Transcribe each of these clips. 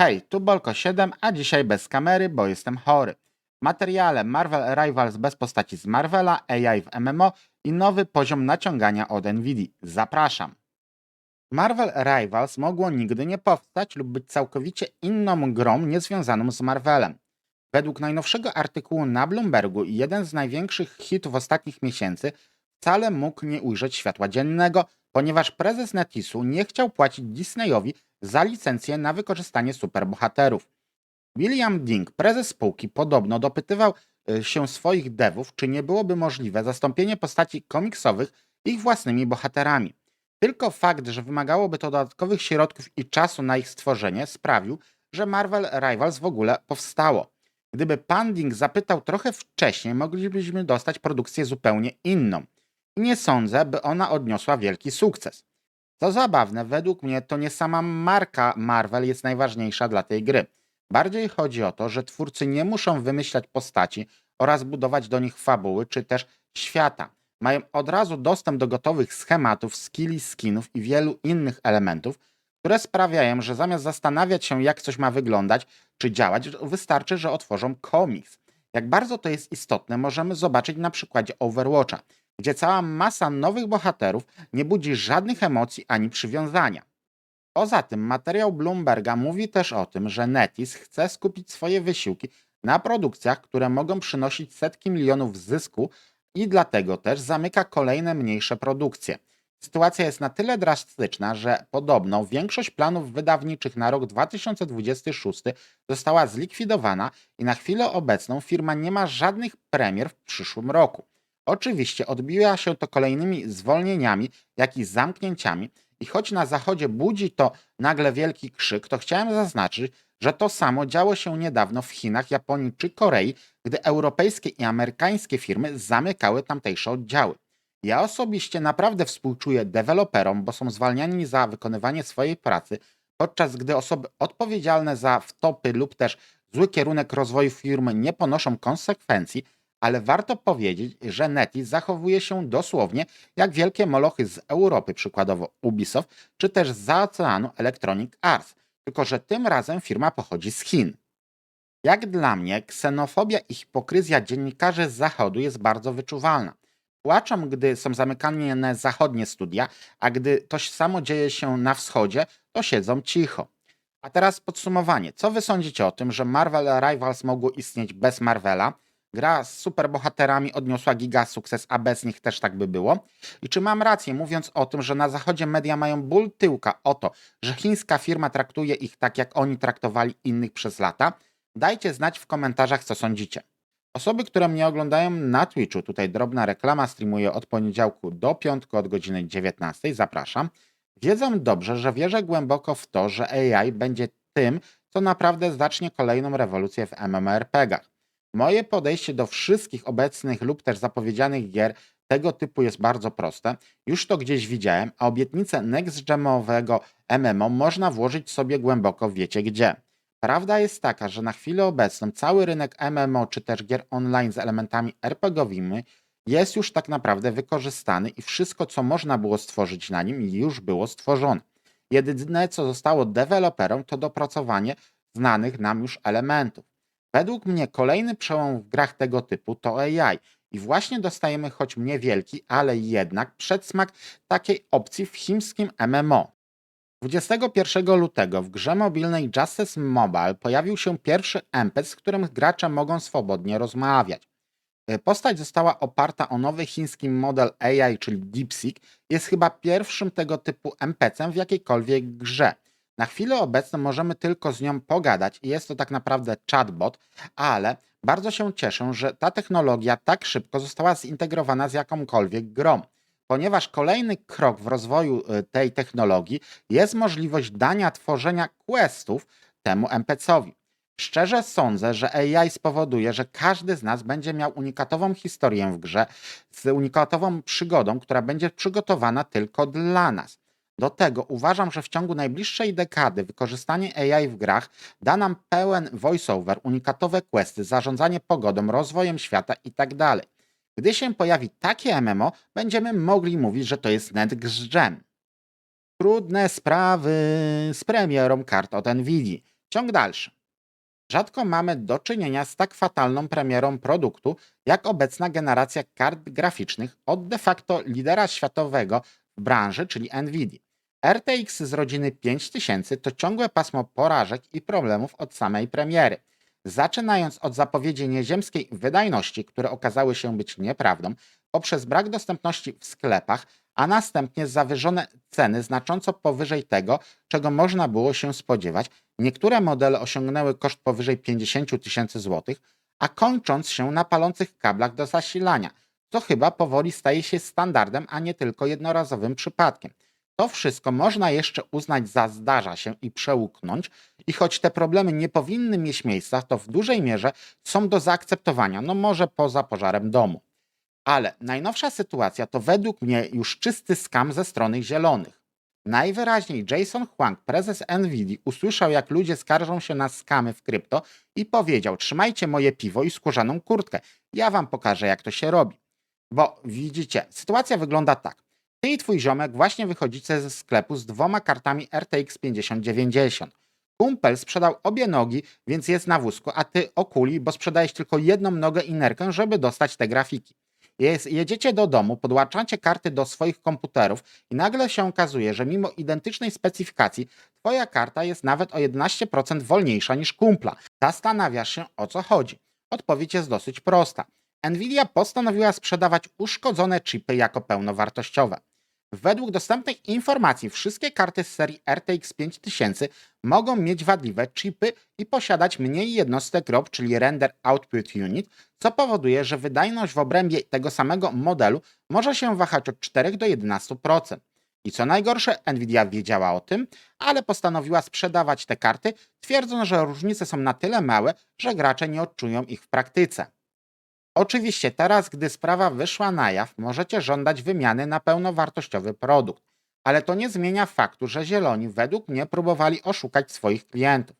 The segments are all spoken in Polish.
Hej, tu Bolko7, a dzisiaj bez kamery, bo jestem chory. Materiale Marvel Rivals bez postaci z Marvela, AI w MMO i nowy poziom naciągania od Nvidia. Zapraszam. Marvel Rivals mogło nigdy nie powstać lub być całkowicie inną grą niezwiązaną z Marvelem. Według najnowszego artykułu na Bloombergu jeden z największych hitów ostatnich miesięcy wcale mógł nie ujrzeć światła dziennego, ponieważ prezes Netisu nie chciał płacić Disneyowi za licencję na wykorzystanie superbohaterów. William Ding, prezes spółki, podobno dopytywał y, się swoich devów, czy nie byłoby możliwe zastąpienie postaci komiksowych ich własnymi bohaterami. Tylko fakt, że wymagałoby to dodatkowych środków i czasu na ich stworzenie, sprawił, że Marvel Rivals w ogóle powstało. Gdyby pan Ding zapytał trochę wcześniej, moglibyśmy dostać produkcję zupełnie inną. I nie sądzę, by ona odniosła wielki sukces. Co zabawne, według mnie to nie sama marka Marvel jest najważniejsza dla tej gry. Bardziej chodzi o to, że twórcy nie muszą wymyślać postaci oraz budować do nich fabuły czy też świata. Mają od razu dostęp do gotowych schematów, skilli, skinów i wielu innych elementów, które sprawiają, że zamiast zastanawiać się, jak coś ma wyglądać czy działać, wystarczy, że otworzą komiks. Jak bardzo to jest istotne, możemy zobaczyć na przykładzie Overwatcha, gdzie cała masa nowych bohaterów nie budzi żadnych emocji ani przywiązania. Poza tym materiał Bloomberga mówi też o tym, że Netis chce skupić swoje wysiłki na produkcjach, które mogą przynosić setki milionów zysku i dlatego też zamyka kolejne mniejsze produkcje. Sytuacja jest na tyle drastyczna, że podobno większość planów wydawniczych na rok 2026 została zlikwidowana i na chwilę obecną firma nie ma żadnych premier w przyszłym roku. Oczywiście odbija się to kolejnymi zwolnieniami, jak i zamknięciami i choć na zachodzie budzi to nagle wielki krzyk, to chciałem zaznaczyć, że to samo działo się niedawno w Chinach, Japonii czy Korei, gdy europejskie i amerykańskie firmy zamykały tamtejsze oddziały. Ja osobiście naprawdę współczuję deweloperom, bo są zwalniani za wykonywanie swojej pracy, podczas gdy osoby odpowiedzialne za wtopy lub też zły kierunek rozwoju firmy nie ponoszą konsekwencji, ale warto powiedzieć, że Netis zachowuje się dosłownie jak wielkie molochy z Europy, przykładowo Ubisoft, czy też z oceanu Electronic Arts, tylko że tym razem firma pochodzi z Chin. Jak dla mnie, ksenofobia i hipokryzja dziennikarzy z zachodu jest bardzo wyczuwalna. Płaczą, gdy są zamykane zachodnie studia, a gdy to samo dzieje się na wschodzie, to siedzą cicho. A teraz podsumowanie. Co wy sądzicie o tym, że Marvel Rivals mogło istnieć bez Marvela? Gra z superbohaterami odniosła giga sukces, a bez nich też tak by było? I czy mam rację, mówiąc o tym, że na zachodzie media mają ból tyłka o to, że chińska firma traktuje ich tak, jak oni traktowali innych przez lata? Dajcie znać w komentarzach, co sądzicie. Osoby, które mnie oglądają na Twitchu, tutaj drobna reklama, streamuję od poniedziałku do piątku od godziny 19, zapraszam. Wiedzą dobrze, że wierzę głęboko w to, że AI będzie tym, co naprawdę zacznie kolejną rewolucję w MMORPGach. Moje podejście do wszystkich obecnych lub też zapowiedzianych gier tego typu jest bardzo proste. Już to gdzieś widziałem, a obietnicę next-gemowego MMO można włożyć sobie głęboko wiecie gdzie. Prawda jest taka, że na chwilę obecną cały rynek MMO czy też gier online z elementami RPGowymi jest już tak naprawdę wykorzystany i wszystko, co można było stworzyć na nim, już było stworzone. Jedyne, co zostało deweloperom, to dopracowanie znanych nam już elementów. Według mnie kolejny przełom w grach tego typu to AI i właśnie dostajemy choć niewielki, ale jednak przedsmak takiej opcji w chińskim MMO. 21 lutego w grze mobilnej Justice Mobile pojawił się pierwszy NPC, z którym gracze mogą swobodnie rozmawiać. E, Postać została oparta o nowy chiński model AI, czyli DeepSeek. Jest chyba pierwszym tego typu NPC w jakiejkolwiek grze. Na chwilę obecną możemy tylko z nią pogadać i jest to tak naprawdę chatbot, ale bardzo się cieszę, że ta technologia tak szybko została zintegrowana z jakąkolwiek grą, ponieważ kolejny krok w rozwoju y, tej technologii jest możliwość dania tworzenia questów temu NPC-owi. Szczerze sądzę, że AI spowoduje, że każdy z nas będzie miał unikatową historię w grze z unikatową przygodą, która będzie przygotowana tylko dla nas. Do tego uważam, że w ciągu najbliższej dekady wykorzystanie AI w grach da nam pełen voiceover, unikatowe questy, zarządzanie pogodą, rozwojem świata itd. Gdy się pojawi takie MMO, będziemy mogli mówić, że to jest next gen. Trudne sprawy z premierą kart od Nvidia. Ciąg dalszy. Rzadko mamy do czynienia z tak fatalną premierą produktu, jak obecna generacja kart graficznych od de facto lidera światowego w branży, czyli Nvidia. RTX z rodziny 5000 to ciągłe pasmo porażek i problemów od samej premiery. Zaczynając od zapowiedzi nieziemskiej wydajności, które okazały się być nieprawdą, poprzez brak dostępności w sklepach, a następnie zawyżone ceny znacząco powyżej tego, czego można było się spodziewać. Niektóre modele osiągnęły koszt powyżej 50 000 tysięcy złotych, a kończąc się na palących kablach do zasilania, co chyba powoli staje się standardem, a nie tylko jednorazowym przypadkiem. To wszystko można jeszcze uznać za zdarza się i przełknąć, i choć te problemy nie powinny mieć miejsca, to w dużej mierze są do zaakceptowania, no może poza pożarem domu. Ale najnowsza sytuacja to według mnie już czysty skam ze strony zielonych. Najwyraźniej Jason Huang, prezes Nvidia, usłyszał jak ludzie skarżą się na skamy w krypto i powiedział: Trzymajcie moje piwo i skórzaną kurtkę, ja wam pokażę jak to się robi. Bo widzicie, sytuacja wygląda tak. Ty i twój ziomek właśnie wychodzicie ze sklepu z dwoma kartami RTX 5090. Kumpel sprzedał obie nogi, więc jest na wózku, a ty okuli, bo sprzedajesz tylko jedną nogę i nerkę, żeby dostać te grafiki. Jedziecie do domu, podłączacie karty do swoich komputerów i nagle się okazuje, że mimo identycznej specyfikacji twoja karta jest nawet o 11% wolniejsza niż kumpla. Zastanawiasz się o co chodzi. Odpowiedź jest dosyć prosta. Nvidia postanowiła sprzedawać uszkodzone chipy jako pełnowartościowe. Według dostępnych informacji wszystkie karty z serii RTX 5000 mogą mieć wadliwe chipy i posiadać mniej jednostek ROP, czyli Render Output Unit, co powoduje, że wydajność w obrębie tego samego modelu może się wahać od 4 do 11%. I co najgorsze, Nvidia wiedziała o tym, ale postanowiła sprzedawać te karty, twierdząc, że różnice są na tyle małe, że gracze nie odczują ich w praktyce. Oczywiście teraz, gdy sprawa wyszła na jaw, możecie żądać wymiany na pełnowartościowy produkt, ale to nie zmienia faktu, że zieloni według mnie próbowali oszukać swoich klientów.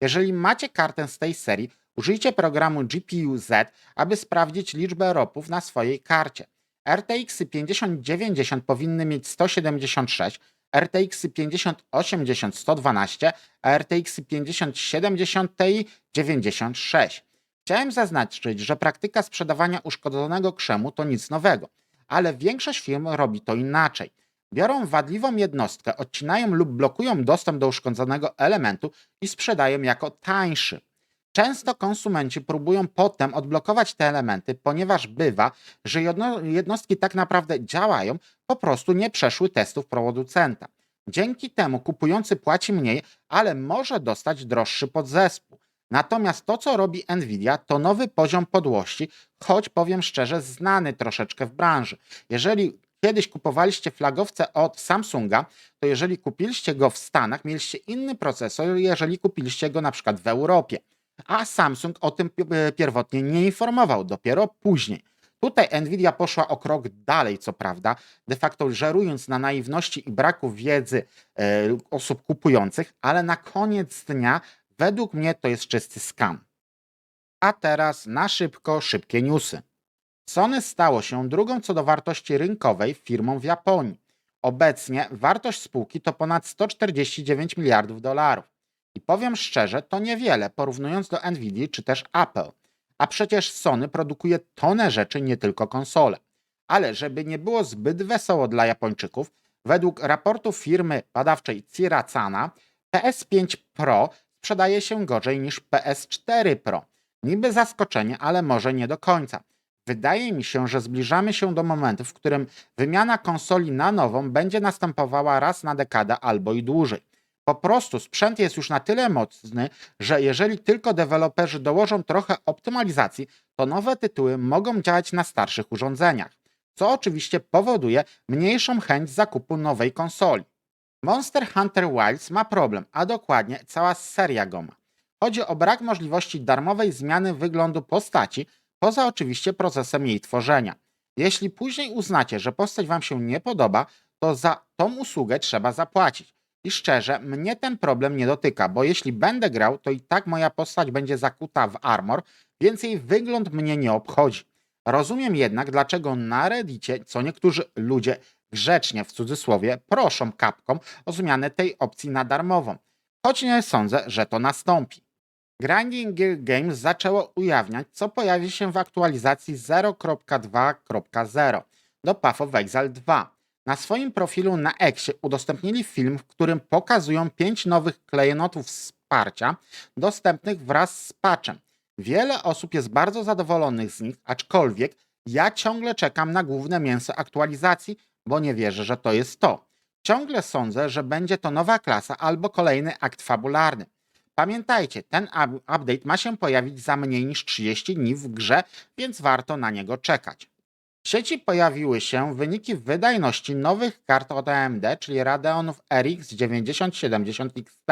Jeżeli macie kartę z tej serii, użyjcie programu GPU-Z, aby sprawdzić liczbę ropów na swojej karcie. RTX 5090 powinny mieć 176, RTX 5080 112, a RTX 5070 Ti 96. Chciałem zaznaczyć, że praktyka sprzedawania uszkodzonego krzemu to nic nowego, ale większość firm robi to inaczej. Biorą wadliwą jednostkę, odcinają lub blokują dostęp do uszkodzonego elementu i sprzedają jako tańszy. Często konsumenci próbują potem odblokować te elementy, ponieważ bywa, że jedno, jednostki tak naprawdę działają, po prostu nie przeszły testów producenta. Dzięki temu kupujący płaci mniej, ale może dostać droższy podzespół. Natomiast to, co robi Nvidia, to nowy poziom podłości, choć powiem szczerze, znany troszeczkę w branży. Jeżeli kiedyś kupowaliście flagowce od Samsunga, to jeżeli kupiliście go w Stanach, mieliście inny procesor, jeżeli kupiliście go na przykład w Europie. A Samsung o tym pierwotnie nie informował, dopiero później. Tutaj Nvidia poszła o krok dalej, co prawda, de facto żerując na naiwności i braku wiedzy e, osób kupujących, ale na koniec dnia Według mnie to jest czysty skam. A teraz na szybko szybkie newsy. Sony stało się drugą co do wartości rynkowej firmą w Japonii. Obecnie wartość spółki to ponad 149 miliardów dolarów. I powiem szczerze, to niewiele porównując do Nvidia czy też Apple. A przecież Sony produkuje tonę rzeczy, nie tylko konsole. Ale żeby nie było zbyt wesoło dla Japończyków, według raportu firmy badawczej Ciracana PS5 Pro sprzedaje się gorzej niż PS4 Pro. Niby zaskoczenie, ale może nie do końca. Wydaje mi się, że zbliżamy się do momentu, w którym wymiana konsoli na nową będzie następowała raz na dekadę albo i dłużej. Po prostu sprzęt jest już na tyle mocny, że jeżeli tylko deweloperzy dołożą trochę optymalizacji, to nowe tytuły mogą działać na starszych urządzeniach, co oczywiście powoduje mniejszą chęć zakupu nowej konsoli. Monster Hunter Wilds ma problem, a dokładnie cała seria go ma. Chodzi o brak możliwości darmowej zmiany wyglądu postaci, poza oczywiście procesem jej tworzenia. Jeśli później uznacie, że postać Wam się nie podoba, to za tą usługę trzeba zapłacić. I szczerze, mnie ten problem nie dotyka, bo jeśli będę grał, to i tak moja postać będzie zakuta w armor, więc jej wygląd mnie nie obchodzi. Rozumiem jednak, dlaczego na Reddicie co niektórzy ludzie grzecznie w cudzysłowie proszą Capcom o zmianę tej opcji na darmową. choć nie sądzę, że to nastąpi. Grinding Gear Games zaczęło ujawniać, co pojawi się w aktualizacji 0.2.0 do Path of Exile 2. Na swoim profilu na Exie udostępnili film, w którym pokazują pięć nowych klejnotów wsparcia dostępnych wraz z patchem. Wiele osób jest bardzo zadowolonych z nich, aczkolwiek ja ciągle czekam na główne mięso aktualizacji, bo nie wierzę, że to jest to. Ciągle sądzę, że będzie to nowa klasa albo kolejny akt fabularny. Pamiętajcie, ten up- update ma się pojawić za mniej niż 30 dni w grze, więc warto na niego czekać. W sieci pojawiły się wyniki wydajności nowych kart od AMD, czyli Radeonów RX 9070 XT,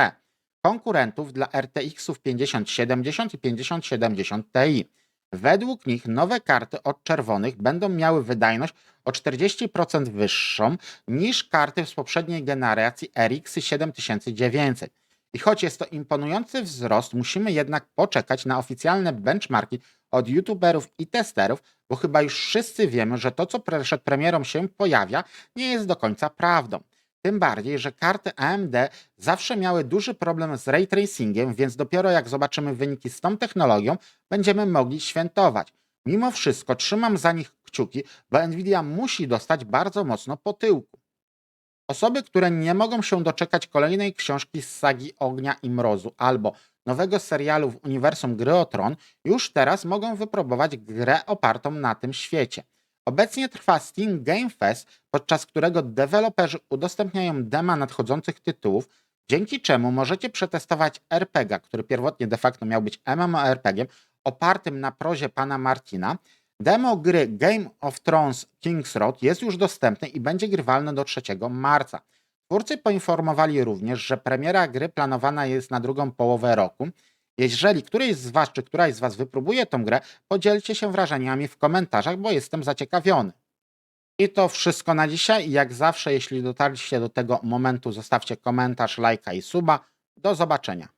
konkurentów dla RTX-ów 5070 i 5070 Ti. Według nich nowe karty od czerwonych będą miały wydajność o 40% wyższą niż karty z poprzedniej generacji RX 7900. I choć jest to imponujący wzrost, musimy jednak poczekać na oficjalne benchmarki od youtuberów i testerów, bo chyba już wszyscy wiemy, że to, co przed premierą się pojawia, nie jest do końca prawdą. Tym bardziej, że karty AMD zawsze miały duży problem z ray tracingiem, więc dopiero jak zobaczymy wyniki z tą technologią, będziemy mogli świętować. Mimo wszystko trzymam za nich kciuki, bo Nvidia musi dostać bardzo mocno po tyłku. Osoby, które nie mogą się doczekać kolejnej książki z sagi Ognia i Mrozu albo nowego serialu w uniwersum Gry o Tron, już teraz mogą wypróbować grę opartą na tym świecie. Obecnie trwa Steam Game Fest, podczas którego deweloperzy udostępniają dema nadchodzących tytułów, dzięki czemu możecie przetestować RPG, który pierwotnie de facto miał być MMORPG, opartym na prozie pana Martina. Demo gry Game of Thrones King's Road jest już dostępne i będzie grywalne do 3 marca. Twórcy poinformowali również, że premiera gry planowana jest na drugą połowę roku. Jeżeli któryś z Was czy któraś z Was wypróbuje tą grę, podzielcie się wrażeniami w komentarzach, bo jestem zaciekawiony. I to wszystko na dzisiaj. Jak zawsze, jeśli dotarliście do tego momentu, zostawcie komentarz, lajka i suba. Do zobaczenia.